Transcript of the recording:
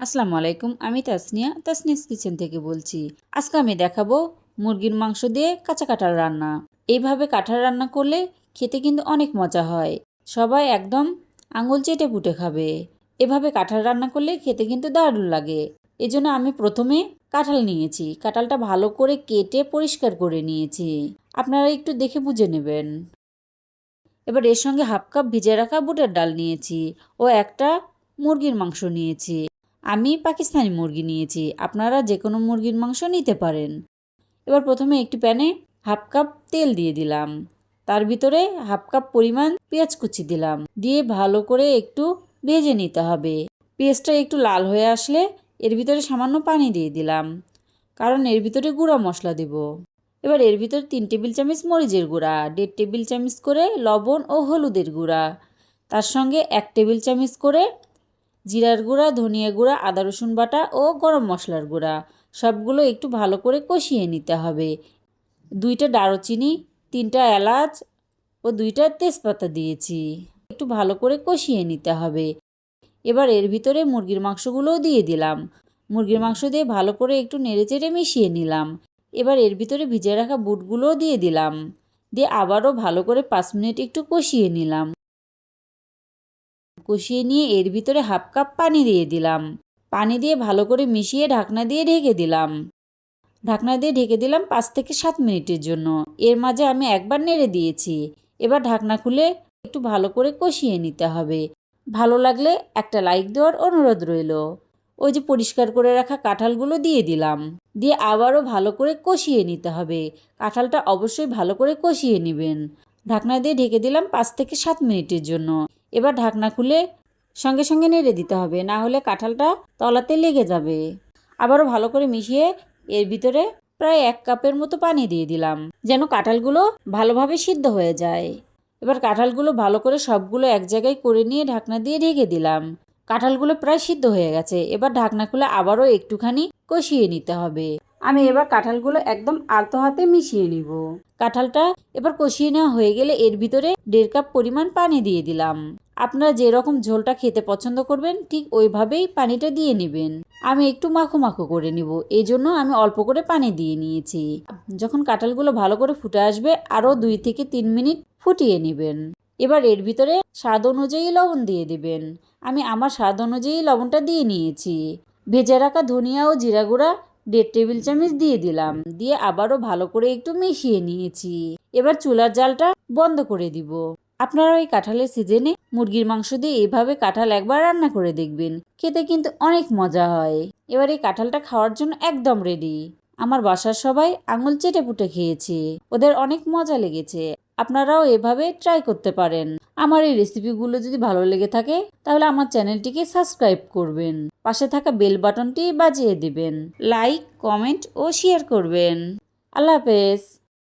আসসালামু আলাইকুম, আমি তাসনিয়া, তাসনিয়াস কিচেন থেকে বলছি। আজকে আমি দেখাবো মুরগির মাংস দিয়ে কাঁচা কাঁঠাল রান্না। এইভাবে কাঁঠাল রান্না করলে খেতে কিন্তু অনেক মজা হয়। সবাই একদম আঙুল চেটে পুটে খাবে। এভাবে কাঁঠাল রান্না করলে খেতে কিন্তু দারুণ লাগে। এজন্য আমি প্রথমে কাঁঠাল নিয়েছি। কাঁঠালটা ভালো করে কেটে পরিষ্কার করে নিয়েছি। আপনারা একটু দেখে বুঝে নেবেন। এবার এর সঙ্গে হাফ কাপ ভিজে রাখা বুটের ডাল নিয়েছি ও একটা মুরগির মাংস নিয়েছি। আমি পাকিস্তানি মুরগি নিয়েছি, আপনারা যে কোনো মুরগির মাংস নিতে পারেন। এবার প্রথমে একটি প্যানে হাফ কাপ তেল দিয়ে দিলাম। তার ভিতরে হাফ কাপ পরিমাণ পেঁয়াজ কুচি দিলাম। দিয়ে ভালো করে একটু ভেজে নিতে হবে। পেঁয়াজটা একটু লাল হয়ে আসলে এর ভিতরে সামান্য পানি দিয়ে দিলাম, কারণ এর ভিতরে গুঁড়া মশলা দেব। এবার এর ভিতরে তিন টেবিল চামচ মরিচের গুঁড়া, দেড় টেবিল চামচ করে লবণ ও হলুদের গুঁড়া। তার সঙ্গে এক টেবিল চামচ করে জিরার গুঁড়া, ধনিয়া গুঁড়া, আদা, রসুন বাটা ও গরম মশলার গুঁড়া। সবগুলো একটু ভালো করে কষিয়ে নিতে হবে। দুইটা দারুচিনি, তিনটা এলাচ ও দুইটা তেজপাতা দিয়েছি। একটু ভালো করে কষিয়ে নিতে হবে। এবার এর ভিতরে মুরগির মাংসগুলোও দিয়ে দিলাম। মুরগির মাংস দিয়ে ভালো করে একটু নেড়েচেড়ে মিশিয়ে নিলাম। এবার এর ভিতরে ভিজে রাখা বুটগুলোও দিয়ে দিলাম। দিয়ে আবারও ভালো করে পাঁচ মিনিট একটু কষিয়ে নিলাম। কষিয়ে নিয়ে এর ভিতরে হাফ কাপ পানি দিয়ে দিলাম। পানি দিয়ে ভালো করে মিশিয়ে ঢাকনা দিয়ে ঢেকে দিলাম। ঢাকনা দিয়ে ঢেকে দিলাম পাঁচ থেকে সাত মিনিটের জন্য। এর মাঝে আমি একবার নেড়ে দিয়েছি। এবার ঢাকনা খুলে একটু ভালো করে কষিয়ে নিতে হবে। ভালো লাগলে একটা লাইক দেওয়ার অনুরোধ রইল। ওই যে পরিষ্কার করে রাখা কাঁঠালগুলো দিয়ে দিলাম। দিয়ে আবারও ভালো করে কষিয়ে নিতে হবে। কাঁঠালটা অবশ্যই ভালো করে কষিয়ে নেবেন। ঢাকনা দিয়ে ঢেকে দিলাম পাঁচ থেকে সাত মিনিটের জন্য। এবার ঢাকনা খুলে সঙ্গে সঙ্গে নেড়ে দিতে হবে, না হলে কাঁঠালটা তলাতে লেগে যাবে। আবারও ভালো করে মিশিয়ে এর ভিতরে প্রায় এক কাপের মতো পানি দিয়ে দিলাম, যেন কাঁঠালগুলো ভালোভাবে সিদ্ধ হয়ে যায়। এবার কাঁঠালগুলো ভালো করে সবগুলো এক জায়গায় করে নিয়ে ঢাকনা দিয়ে ঢেকে দিলাম। কাঁঠালগুলো প্রায় সিদ্ধ হয়ে গেছে, এবার ঢাকনা খুলে আবারও একটুখানি কষিয়ে নিতে হবে। আমি এবার কাঁঠালগুলো একদম আলতো হাতে মিশিয়ে নিব। কাঁঠালটা এবার কষিয়ে নেওয়া হয়ে গেলে এর ভিতরে দেড় কাপ পরিমাণ পানি দিয়ে দিলাম। আপনারা যেরকম ঝোলটা খেতে পছন্দ করবেন, ঠিক ওইভাবেই পানিটা দিয়ে নেবেন। আমি একটু মাখো মাখো করে নিব এই জন্য আমি অল্প করে পানি দিয়ে নিয়েছি। যখন কাঁঠালগুলো ভালো করে ফুটে আসবে, আরও দুই থেকে তিন মিনিট ফুটিয়ে নেবেন। এবার এর ভিতরে স্বাদ অনুযায়ী লবণ দিয়ে দেবেন। আমি আমার স্বাদ অনুযায়ী লবণটা দিয়ে নিয়েছি। ভেজে রাখা ধনিয়া ও জিরা গুঁড়া দেড় টেবিল চামচ দিয়ে দিলাম। দিয়ে আবারও ভালো করে একটু মিশিয়ে নিয়েছি। এবার চুলার জালটা বন্ধ করে দিব। আপনারা ওই কাঁঠালের সিজনে মুরগির মাংস দিয়ে এভাবে কাঁঠাল একবার রান্না করে দেখবেন। খেতে কিন্তু অনেক মজা হয়। এবার এই কাঁঠালটা খাওয়ার জন্য একদম রেডি আমার বাসার সবাই আঙুল চেটে পুটে খেয়েছে। ওদের অনেক মজা লেগেছে। আপনারাও এভাবে ট্রাই করতে পারেন। আমার এই রেসিপিগুলো যদি ভালো লেগে থাকে, তাহলে আমার চ্যানেলটিকে সাবস্ক্রাইব করবেন। পাশে থাকা বেল বাটনটি বাজিয়ে দেবেন। লাইক কমেন্ট ও শেয়ার করবেন। আল্লাহ হাফেজ।